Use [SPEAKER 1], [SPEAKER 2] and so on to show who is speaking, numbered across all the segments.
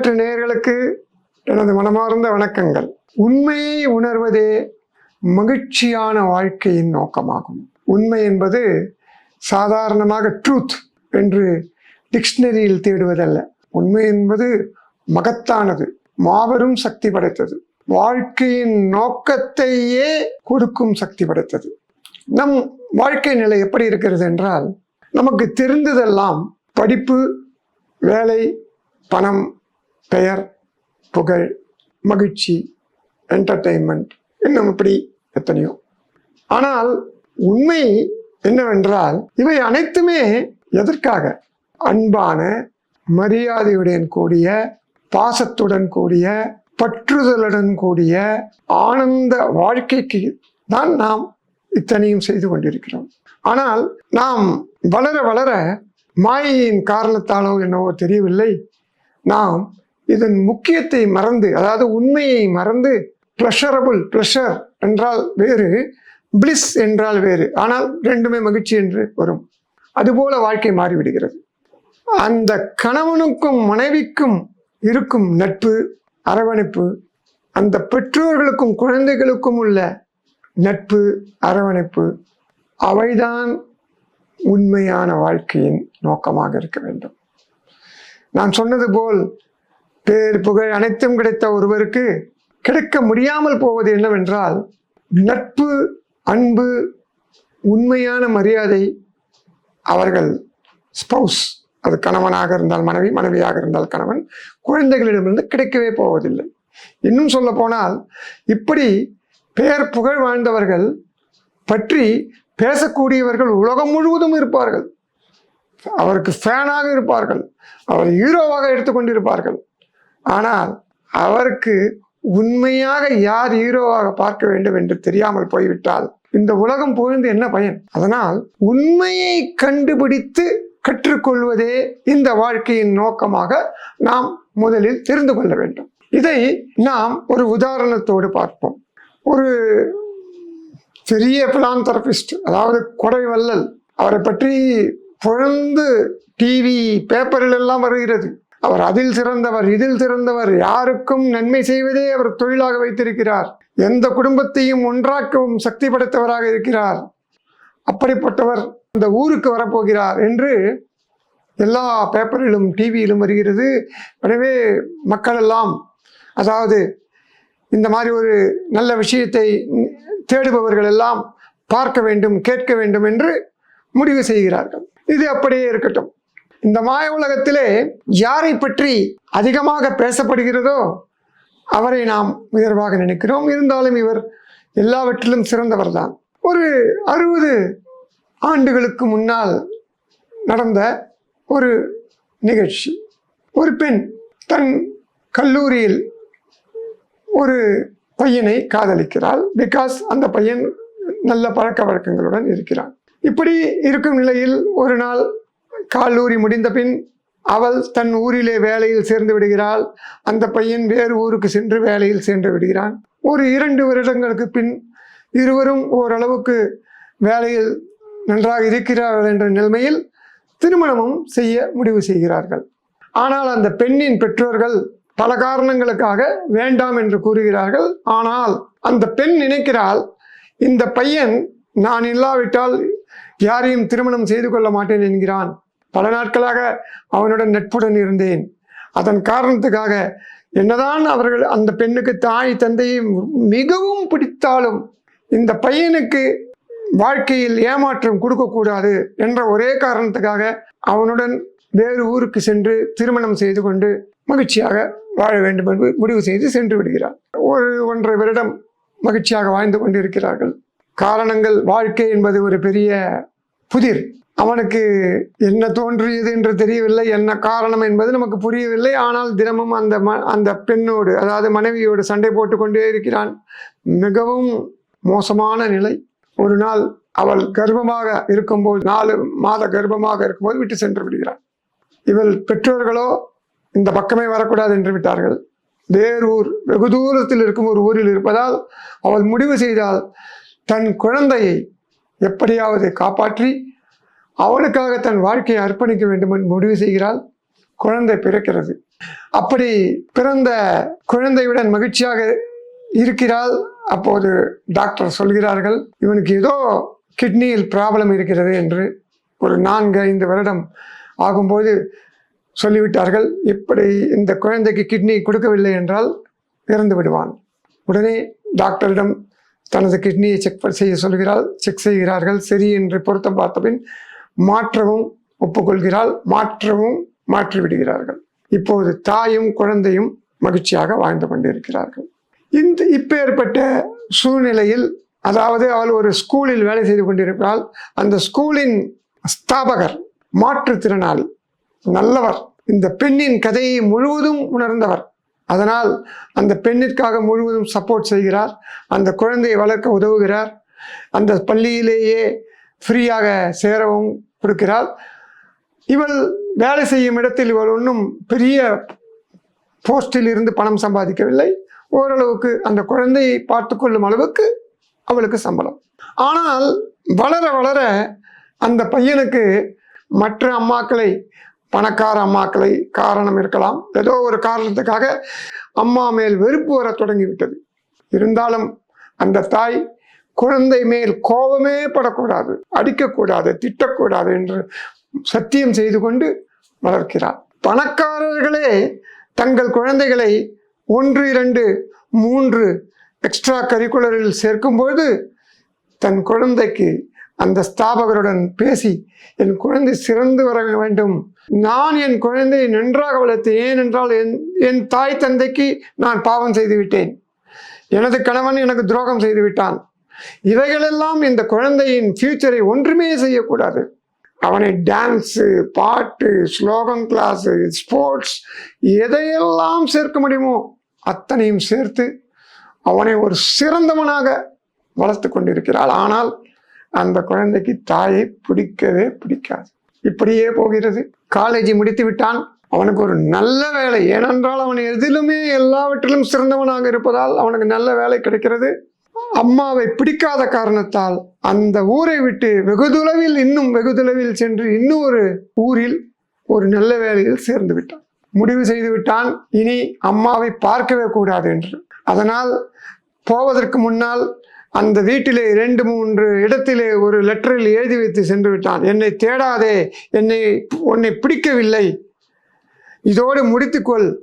[SPEAKER 1] எண்ணற்ற நேர்களுக்கு எனது மனமார்ந்த வணக்கங்கள். உண்மையை உணர்வதே மகிழ்ச்சியான வாழ்க்கையின் நோக்கமாகும். உண்மை என்பது சாதாரணமாக ட்ரூத் என்று டிக்ஷனரியில் தேடுவதல்ல. உண்மை என்பது மகத்தானது மாபெரும் சக்தி படைத்தது. வாழ்க்கையின் நோக்கத்தையே கொடுக்கும் சக்தி படைத்தது. நம் வாழ்க்கை நிலை எப்படி இருக்கிறது என்றால் நமக்கு தெரிந்ததெல்லாம் படிப்பு வேலை பணம் பெயர் புகழ் மகிழ்ச்சி என்டர்டெயின்மெண்ட் இன்னும் இப்படி எத்தனையோ. ஆனால் உண்மை என்னவென்றால் இவை அனைத்துமே எதற்காக? அன்பான மரியாதையுடன் கூடிய பாசத்துடன் கூடிய பற்றுதலுடன் கூடிய ஆனந்த வாழ்க்கைக்கு தான் நாம் இத்தனையும் செய்து கொண்டிருக்கிறோம். ஆனால் நாம் வளர வளர மாயையின் காரணத்தாலோ என்னவோ தெரியவில்லை. நாம் இதன் முக்கியத்தை மறந்து அதாவது உண்மையை மறந்து ப்ளஷரபுள் ப்ளஷர் என்றால் வேறு பிளிஸ் என்றால் வேறு. ஆனால் ரெண்டுமே மகிழ்ச்சி என்று வரும். அதுபோல வாழ்க்கை மாறிவிடுகிறது. அந்த கணவனுக்கும் மனைவிக்கும் இருக்கும் நட்பு அரவணைப்பு அந்த பெற்றோர்களுக்கும் குழந்தைகளுக்கும் உள்ள நட்பு அரவணைப்பு அவைதான் உண்மையான வாழ்க்கையின் நோக்கமாக இருக்க வேண்டும். நான் சொன்னது போல் பேர் புகழ் அனைத்தும் கிடைத்த ஒருவருக்கு கிடைக்க முடியாமல் போவது என்னவென்றால் நட்பு அன்பு உண்மையான மரியாதை அவர்கள் ஸ்பௌஸ் அது கணவனாக இருந்தால் மனைவி மனைவியாக இருந்தால் கணவன் குழந்தைகளிடமிருந்து கிடைக்கவே போவதில்லை. இன்னும் சொல்ல போனால் இப்படி பெயர் புகழ் வாழ்ந்தவர்கள் பற்றி பேசக்கூடியவர்கள் உலகம் முழுவதும் இருப்பார்கள். அவருக்கு ஃபேனாக இருப்பார்கள். அவர் ஹீரோவாக எடுத்துக்கொண்டிருப்பார்கள். ஆனால் அவருக்கு உண்மையாக யார் ஹீரோவாக பார்க்க வேண்டும் என்று தெரியாமல் போய்விட்டால் இந்த உலகம் புகழ்ந்து என்ன பயன்? அதனால் உண்மையை கண்டுபிடித்து கற்றுக்கொள்வதே இந்த வாழ்க்கையின் நோக்கமாக நாம் முதலில் தெரிந்து கொள்ள வேண்டும். இதை நாம் ஒரு உதாரணத்தோடு பார்ப்போம். ஒரு பெரிய பிலாந்தரபிஸ்ட் அதாவது கொடை வள்ளல் அவரை பற்றி புழந்து டிவி பேப்பரில் எல்லாம் வருகிறது. அவர் அதில் சிறந்தவர் இதில் சிறந்தவர் யாருக்கும் நன்மை செய்வதே அவர் தொழிலாக வைத்திருக்கிறார். எந்த குடும்பத்தையும் ஒன்றாக்கவும் சக்தி படைத்தவராக இருக்கிறார். அப்படிப்பட்டவர் அந்த ஊருக்கு வரப்போகிறார் என்று எல்லா பேப்பரிலும் டிவியிலும் வருகிறது. எனவே மக்கள் எல்லாம் அதாவது இந்த மாதிரி ஒரு நல்ல விஷயத்தை தேடுபவர்கள் எல்லாம் பார்க்க வேண்டும் கேட்க வேண்டும் என்று முடிவு செய்கிறார்கள். இது அப்படியே இருக்கட்டும். இந்த மாய உலகத்திலே யாரை பற்றி அதிகமாக பேசப்படுகிறதோ அவரை நாம் உயர்வாக நினைக்கிறோம். இருந்தாலும் இவர் எல்லாவற்றிலும் சிறந்தவர் தான் ஒரு அறுபது ஆண்டுகளுக்கு முன்னால் நடந்த ஒரு நிகழ்ச்சி. ஒரு பெண் தன் கல்லூரியில் ஒரு பையனை காதலிக்கிறாள். பிகாஸ் அந்த பையன் நல்ல பழக்க வழக்கங்களுடன் இருக்கிறான். இப்படி இருக்கும் நிலையில் ஒரு நாள் கல்லூரி முடிந்த பின் அவள் தன் ஊரிலே வேலையில் சேர்ந்து விடுகிறாள். அந்த பையன் வேறு ஊருக்கு சென்று வேலையில் சென்று விடுகிறான். ஒரு இரண்டு வருடங்களுக்கு பின் இருவரும் ஓரளவுக்கு வேலையில் நன்றாக இருக்கிறார்கள் என்ற நிலைமையில் திருமணமும் செய்ய முடிவு செய்கிறார்கள். ஆனால் அந்த பெண்ணின் பெற்றோர்கள் பல காரணங்களுக்காக வேண்டாம் என்று கூறுகிறார்கள். ஆனால் அந்த பெண் நினைக்கிறாள் இந்த பையன் நான் இல்லாவிட்டால் யாரையும் திருமணம் செய்து கொள்ள மாட்டேன் என்கிறான். பல நாட்களாக அவனுடன் நட்புடன் இருந்தேன். அதன் காரணத்துக்காக என்னதான் அவர்கள் அந்த பெண்ணுக்கு தாய் தந்தையை மிகவும் பிடித்தாலும் இந்த பையனுக்கு வாழ்க்கையில் ஏமாற்றம் கொடுக்கக்கூடாது என்ற ஒரே காரணத்துக்காக அவனுடன் வேறு ஊருக்கு சென்று திருமணம் செய்து கொண்டு மகிழ்ச்சியாக வாழ வேண்டும் என்று முடிவு செய்து சென்று விடுகிறார். ஒரு ஒன்றரை வருடம் மகிழ்ச்சியாக வாழ்ந்து கொண்டிருக்கிறார்கள். காரணங்கள் வாழ்க்கை என்பது ஒரு பெரிய புதிர். அவனுக்கு என்ன தோன்றியது என்று தெரியவில்லை என்ன காரணம் என்பது நமக்கு புரியவில்லை. ஆனால் தினமும் அந்த ம அந்த பெண்ணோடு அதாவது மனைவியோடு சண்டை போட்டுக்கொண்டே இருக்கிறான். மிகவும் மோசமான நிலை. ஒரு நாள் அவள் கர்ப்பமாக இருக்கும்போது நாலு மாத கர்ப்பமாக இருக்கும்போது விட்டு சென்று விடுகிறாள். இவள் பெற்றோர்களோ இந்த பக்கமே வரக்கூடாது என்று விட்டார்கள். வேறு ஊர் வெகு தூரத்தில் இருக்கும் ஒரு ஊரில் இருப்பதால் அவள் முடிவு செய்தால் தன் குழந்தையை எப்படியாவது காப்பாற்றி அவனுக்காக தன் வாழ்க்கையை அர்ப்பணிக்க வேண்டும் என்று முடிவு செய்கிறாள். குழந்தை பிறக்கிறது. அப்படி பிறந்த குழந்தையுடன் மகிழ்ச்சியாக இருக்கிறாள். அப்போது டாக்டர் சொல்கிறார்கள் இவனுக்கு ஏதோ கிட்னியில் ப்ராப்ளம் இருக்கிறது என்று ஒரு நான்கு ஐந்து வருடம் ஆகும்போது சொல்லிவிட்டார்கள். இப்படி இந்த குழந்தைக்கு கிட்னி கொடுக்கவில்லை என்றால் இறந்து விடுவான். உடனே டாக்டரிடம் தனது கிட்னியை செக் செய்ய சொல்கிறாள். செக் செய்கிறார்கள். சரி என்று பொருத்தம் பார்த்த பின் மாற்றவும் ஒப்புக்கொள்கிறாள் மாற்றவும் மாற்றிவிடுகிறார்கள். இப்போது தாயும் குழந்தையும் மகிழ்ச்சியாக வாழ்ந்து கொண்டிருக்கிறார்கள். இந்த இப்போ ஏற்பட்ட சூழ்நிலையில் அதாவது அவள் ஒரு ஸ்கூலில் வேலை செய்து கொண்டிருக்கிறாள் அந்த ஸ்கூலின் ஸ்தாபகர் மாற்றுத்திறனாளி நல்லவர் இந்த பெண்ணின் கதையை முழுவதும் உணர்ந்தவர். அதனால் அந்த பெண்ணிற்காக முழுவதும் சப்போர்ட் செய்கிறார் அந்த குழந்தையை வளர்க்க உதவுகிறார் அந்த பள்ளியிலேயே ஃப்ரீயாக சேரவும் கொடுக்கிறாள். இவள் வேலை செய்யும் இடத்தில் இவள் ஒன்றும் பெரிய போஸ்டில் இருந்து பணம் சம்பாதிக்கவில்லை. ஓரளவுக்கு அந்த குழந்தையை பார்த்து கொள்ளும் அளவுக்கு அவளுக்கு சம்பளம். ஆனால் வளர வளர அந்த பையனுக்கு மற்ற அம்மாக்களை பணக்கார அம்மாக்களை காரணம் இருக்கலாம். ஏதோ ஒரு காரணத்துக்காக அம்மா மேல் வெறுப்பு வர தொடங்கிவிட்டது. இருந்தாலும் அந்த தாய் குழந்தை மேல் கோபமே படக்கூடாது அடிக்கக்கூடாது திட்டக்கூடாது என்று சத்தியம் செய்து கொண்டு வளர்க்கிறார். பணக்காரர்களே தங்கள் குழந்தைகளை ஒன்று இரண்டு மூன்று எக்ஸ்ட்ரா கரிக்குலரில் சேர்க்கும்போது தன் குழந்தைக்கு அந்த ஸ்தாபகருடன் பேசி என் குழந்தை சிறந்து வர வேண்டும். நான் என் குழந்தையை நன்றாக வளர்த்தேன். ஏனென்றால் என் என் தாய் தந்தைக்கு நான் பாவம் செய்து விட்டேன். எனது கணவன் எனக்கு துரோகம் செய்து விட்டான். இவைகளெல்லாம் இந்த குழந்தையின் ஃபியூச்சரை ஒன்றுமே செய்யக்கூடாது. அவனை டான்ஸு பாட்டு ஸ்லோகன் கிளாஸு ஸ்போர்ட்ஸ் எதையெல்லாம் சேர்க்க முடியுமோ அத்தனையும் சேர்த்து அவனை ஒரு சிறந்தவனாக வளர்த்து கொண்டிருக்கிறாள். ஆனால் அந்த குழந்தைக்கு தாயை பிடிக்கவே பிடிக்காது. இப்படியே போகிறது. காலேஜை முடித்து விட்டான். அவனுக்கு ஒரு நல்ல வேலை. ஏனென்றால் அவன் எதிலுமே எல்லாவற்றிலும் சிறந்தவனாக இருப்பதால் அவனுக்கு நல்ல வேலை கிடைக்கிறது. அம்மாவை பிடிக்காத காரணத்தால் அந்த ஊரை விட்டு வெகு தொலைவில் இன்னும் வெகு தொலைவில் சென்று இன்னும் ஒரு ஊரில் ஒரு நல்ல வேலையில் சேர்ந்து விட்டான். முடிவு செய்து விட்டான். இனி அம்மாவை பார்க்கவே கூடாது என்று. அதனால் போவதற்கு முன்னால் அந்த வீட்டிலே இரண்டு மூன்று இடத்திலே ஒரு லெட்டரில் எழுதி வைத்து சென்று விட்டான். என்னை தேடாதே. என்னை உன்னை பிடிக்கவில்லை. இதோடு முடித்துக்கொள்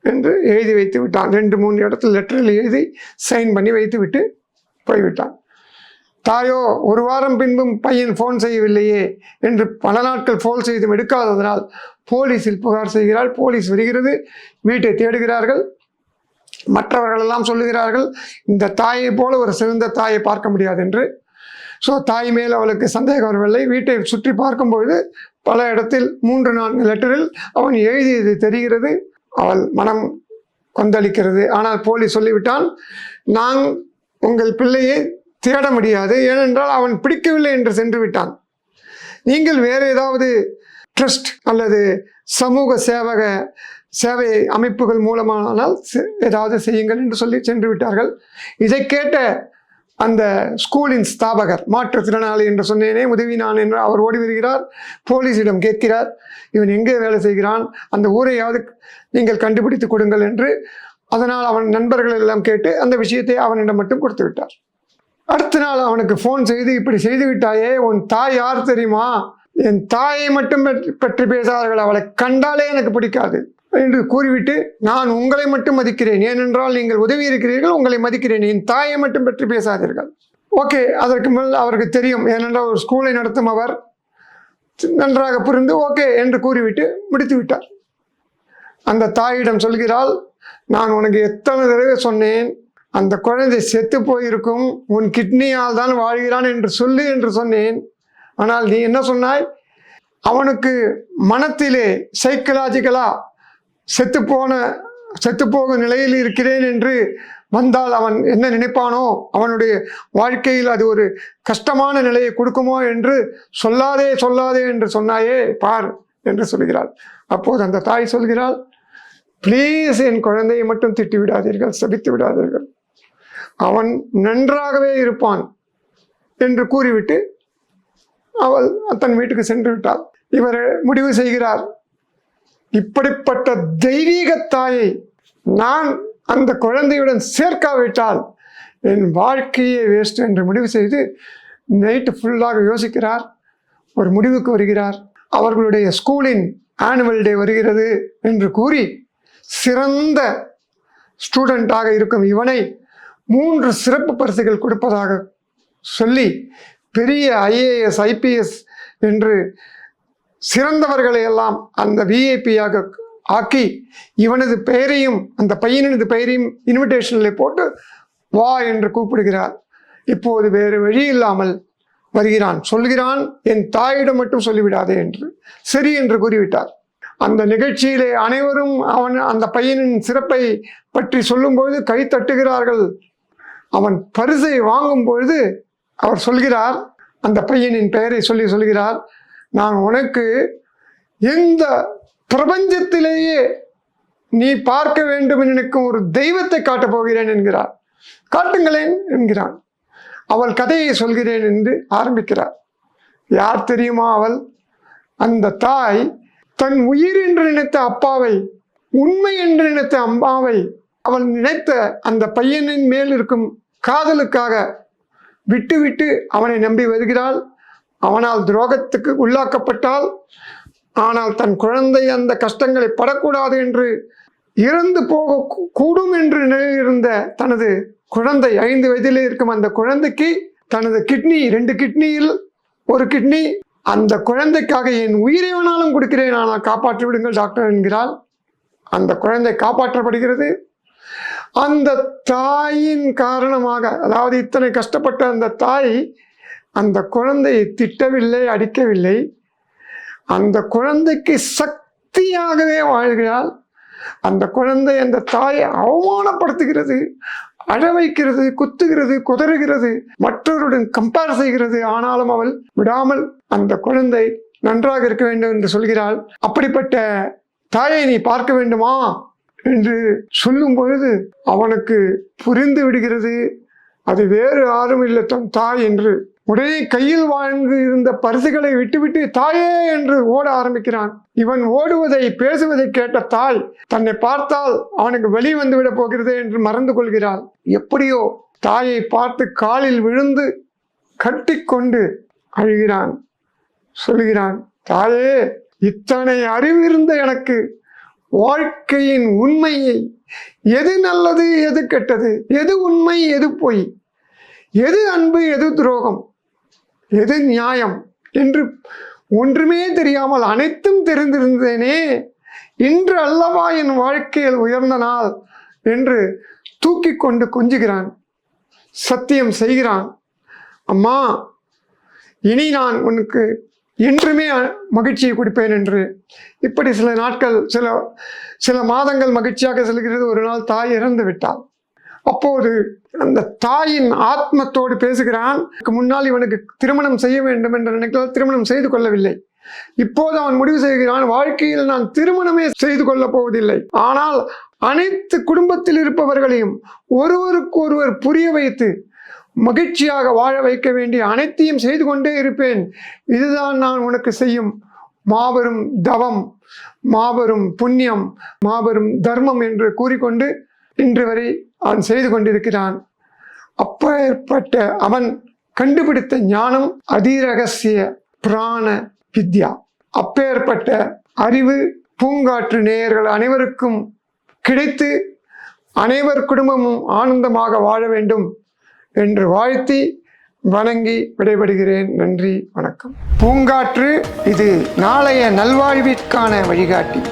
[SPEAKER 1] என்று எழுதி வைத்து விட்டான். ரெண்டு மூணு இடத்துல லெட்டரில் எழுதி சைன் பண்ணி வைத்து விட்டு போய்விட்டான். தாயோ ஒரு வாரம் பின்பும் பையன் ஃபோன் செய்யவில்லையே என்று பல நாட்கள் ஃபோன் செய்தும் எடுக்காததனால் போலீஸில் புகார் செய்கிறாள். போலீஸ் வருகிறது வீட்டை தேடுகிறார்கள். மற்றவர்களெல்லாம் சொல்லுகிறார்கள் இந்த தாயை போல ஒரு சிறந்த தாயை பார்க்க முடியாது என்று. ஸோ தாய் மேல் அவளுக்கு சந்தேகம் வரவில்லை. வீட்டை சுற்றி பார்க்கும்பொழுது பல இடத்தில் மூன்று நான்கு லெட்டரில் அவன் எழுதியது தெரிகிறது. அவள் மனம் கொந்தளிக்கிறது. ஆனால் போலீஸ் சொல்லிவிட்டான் நான் உங்கள் பிள்ளையை தேட முடியாது ஏனென்றால் அவன் பிடிக்கவில்லை என்று சென்று விட்டான். நீங்கள் வேறு ஏதாவது ட்ரஸ்ட் அல்லது சமூக சேவக சேவை அமைப்புகள் மூலமானால் செ- ஏதாவது செய்யுங்கள் என்று சொல்லி சென்று விட்டார்கள். இதை கேட்ட அந்த ஸ்கூலின் ஸ்தாபகர் மாற்றுத்திறனாளி என்று சொன்னேனே உதவி நான் என்று அவர் ஓடி வருகிறார். போலீஸிடம் கேட்கிறார் இவன் எங்கே வேலை செய்கிறான்? அந்த ஊரையாவது நீங்கள் கண்டுபிடித்து கொடுங்கள் என்று அதனால் அவன் நண்பர்கள் எல்லாம் கேட்டு அந்த விஷயத்தை அவனிடம் மட்டும் கொடுத்து விட்டார். அடுத்த நாள் அவனுக்கு ஃபோன் செய்து இப்படி செய்து விட்டாயே உன் தாய் யார் தெரியுமா? என் தாயை மட்டும் பற்றி பற்றி பேசாதவர்கள் அவளை கண்டாலே எனக்கு பிடிக்காது. என்று கூறிவிட்டு நான் உங்களை மட்டும் மதிக்கிறேன். ஏனென்றால் நீங்கள் உதவி இருக்கிறீர்கள் உங்களை மதிக்கிறேன். என் தாயை மட்டும் பற்றி பேசாதீர்கள். ஓகே அதற்கு மேல் அவருக்கு தெரியும். ஏனென்றால் ஒரு ஸ்கூலை நடத்தும் அவர் நன்றாக புரிந்து ஓகே என்று கூறிவிட்டு முடித்து விட்டார். அந்த தாயிடம் சொல்கிறாள் நான் உனக்கு எத்தனை தடவை சொன்னேன் அந்த குழந்தை செத்து போயிருக்கும் உன் கிட்னியால் தான் வாழ்கிறான் என்று சொல்லு என்று சொன்னேன். ஆனால் நீ என்ன சொன்னாய்? அவனுக்கு மனத்திலே சைக்கலாஜிக்கலா செத்துப்போன செத்துப்போகும் நிலையில் இருக்கிறேன் என்று வந்தால் அவன் என்ன நினைப்பானோ அவனுடைய வாழ்க்கையில் அது ஒரு கஷ்டமான நிலையை கொடுக்குமோ என்று சொல்லாதே சொல்லாதே என்று சொன்னாயே பார் என்று சொல்கிறாள். அப்போது அந்த தாய் சொல்கிறாள் ப்ளீஸ் என் குழந்தையை மட்டும் திட்டி விடாதீர்கள் சபித்து விடாதீர்கள். அவன் நன்றாகவே இருப்பான் என்று கூறிவிட்டு அவள் தன் வீட்டுக்கு சென்று விட்டாள். இவர் முடிவு செய்கிறார். இப்படிப்பட்ட தெய்வீக தாயை நான் அந்த குழந்தையுடன் சேர்க்காவிட்டால் என் வாழ்க்கையே வேஸ்ட் என்று முடிவு செய்து நைட்டு ஃபுல்லாக யோசிக்கிறார். ஒரு முடிவுக்கு வருகிறார். அவர்களுடைய ஸ்கூலின் ஆனுவல் டே வருகிறது என்று கூறி சிறந்த ஸ்டூடெண்ட்டாக இருக்கும். இவனை மூன்று சிறப்பு பரிசுகள் கொடுப்பதாக சொல்லி பெரிய ஐஏஎஸ் ஐபிஎஸ் என்று சிறந்தவர்களை எல்லாம் அந்த விஐபியாக ஆக்கி இவனது பெயரையும் அந்த பையனது பெயரையும் இன்விடேஷனில் போட்டு வா என்று கூப்பிடுகிறார். இப்போது வேறு வழி இல்லாமல் வருகிறான். சொல்கிறான் என் தாயிடம் மட்டும் சொல்லிவிடாதே என்று சரி என்று கூறிவிட்டார். அந்த நிகழ்ச்சியிலே அனைவரும் அவன் அந்த பையனின் சிறப்பை பற்றி சொல்லும்பொழுது கை தட்டுகிறார்கள். அவன் பரிசை வாங்கும் பொழுது அவர் சொல்கிறார் அந்த பையனின் பெயரை சொல்லி சொல்கிறார் நான் உனக்கு இந்த பிரபஞ்சத்திலேயே நீ பார்க்க வேண்டும் என்று ஒரு தெய்வத்தை காட்டப் போகிறேன் என்கிறார். காட்டுங்களேன் என்கிறான். அவள் கதையை சொல்கிறேன் என்று ஆரம்பிக்கிறார். யார் தெரியுமா அவள்? அந்த தாய் தன் உயிர் என்று நினைத்த அப்பாவை உண்மை என்று நினைத்த அம்மாவை அவள் நினைத்த அந்த பையனின் மேல் இருக்கும் காதலுக்காக விட்டுவிட்டு அவனை நம்பி வருகிறாள். அவனால் துரோகத்துக்கு உள்ளாக்கப்பட்டால் ஆனால் தன் குழந்தை அந்த கஷ்டங்களை படக்கூடாது என்று இறந்து போக கூடும் என்று நிலையிருந்த தனது குழந்தை ஐந்து வயதிலே இருக்கும் அந்த குழந்தைக்கு தனது கிட்னி ரெண்டு கிட்னியில் ஒரு கிட்னி அந்த குழந்தைக்காக என் உயிரை வேணாலும் கொடுக்கிறேன் ஆனால் காப்பாற்றி விடுங்கள் டாக்டர் என்கிறாள். அந்த குழந்தை காப்பாற்றப்படுகிறது. அந்த தாயின் காரணமாக அதாவது இத்தனை கஷ்டப்பட்ட அந்த தாய் அந்த குழந்தையை திட்டவில்லை அடிக்கவில்லை. அந்த குழந்தைக்கு சக்தியாகவே வாழ்கிறாள். அந்த குழந்தை அந்த தாயை அவமானப்படுத்துகிறது. அழ வைக்கிறது குத்துகிறது குதறுகிறது மற்றவருடன் கம்பேர் செய்கிறது. ஆனாலும் அவள் விடாமல் அந்த குழந்தை நன்றாக இருக்க வேண்டும் என்று சொல்கிறாள். அப்படிப்பட்ட தாயை நீ பார்க்க வேண்டுமா? என்று சொல்லும் பொழுது அவனுக்கு புரிந்து விடுகிறது. அது வேறு யாரும் இல்லை தன் தாய் என்று உடனே கையில் வாழ்ந்து இருந்த பரிசுகளை விட்டுவிட்டு தாயே என்று ஓட ஆரம்பிக்கிறான். இவன் ஓடுவதை பேசுவதை கேட்ட தாய் தன்னை பார்த்தால் அவனுக்கு வெளி வந்துவிட போகிறது என்று மறந்து கொள்கிறாள். எப்படியோ தாயை பார்த்து காலில் விழுந்து கட்டிக்கொண்டு அழுகிறான். சொல்கிறான் தாயே இத்தனை அறிவிருந்த எனக்கு வாழ்க்கையின் உண்மையை எது நல்லது எது கெட்டது எது உண்மை எது பொய் எது அன்பு எது துரோகம் எது நியாயம்? என்று ஒன்றுமே தெரியாமல் அனைத்தும் தெரிந்திருந்தேனே. இன்று அல்லவா என் வாழ்க்கையில் உயர்ந்த நாள் என்று தூக்கி கொண்டு கொஞ்சுகிறான். சத்தியம் செய்கிறான். அம்மா இனி நான் உனக்கு என்றுமே மகிழ்ச்சியை கொடுப்பேன் என்று. இப்படி சில நாட்கள் சில சில மாதங்கள் மகிழ்ச்சியாக செல்கிறது. ஒரு நாள் தாய் இறந்து விட்டாள். அப்போது அந்த தாயின் ஆத்மத்தோடு பேசுகிறான். முன்னால் இவனுக்கு திருமணம் செய்ய வேண்டும் என்று நினைக்கிறால் திருமணம் செய்து கொள்ளவில்லை. இப்போது அவன் முடிவு செய்கிறான் வாழ்க்கையில் நான் திருமணமே செய்து கொள்ளப் போவதில்லை. ஆனால் அனைத்து குடும்பத்தில் இருப்பவர்களையும் ஒருவருக்கு ஒருவர் புரிய வைத்து மகிழ்ச்சியாக வாழ வைக்க வேண்டிய அனைத்தையும் செய்து கொண்டே இருப்பேன். இதுதான் நான் உனக்கு செய்யும். மாபெரும் தவம் மாபெரும் புண்ணியம் மாபெரும் தர்மம் என்று கூறிக்கொண்டு இன்று வரை அவன் செய்து கொண்டிருக்கிறான். அப்பேற்பட்ட அவன் கண்டுபிடித்த ஞானம் அதிரகசிய பிராண வித்யா. அப்பேற்பட்ட அறிவு பூங்காற்று நேயர்கள் அனைவருக்கும் கிடைத்து அனைவர் குடும்பமும் ஆனந்தமாக வாழ வேண்டும் என்று வாழ்த்தி வணங்கி விடைபெறுகிறேன். நன்றி வணக்கம். பூங்காற்று இது நாளைய நல்வாழ்விற்கான வழிகாட்டி.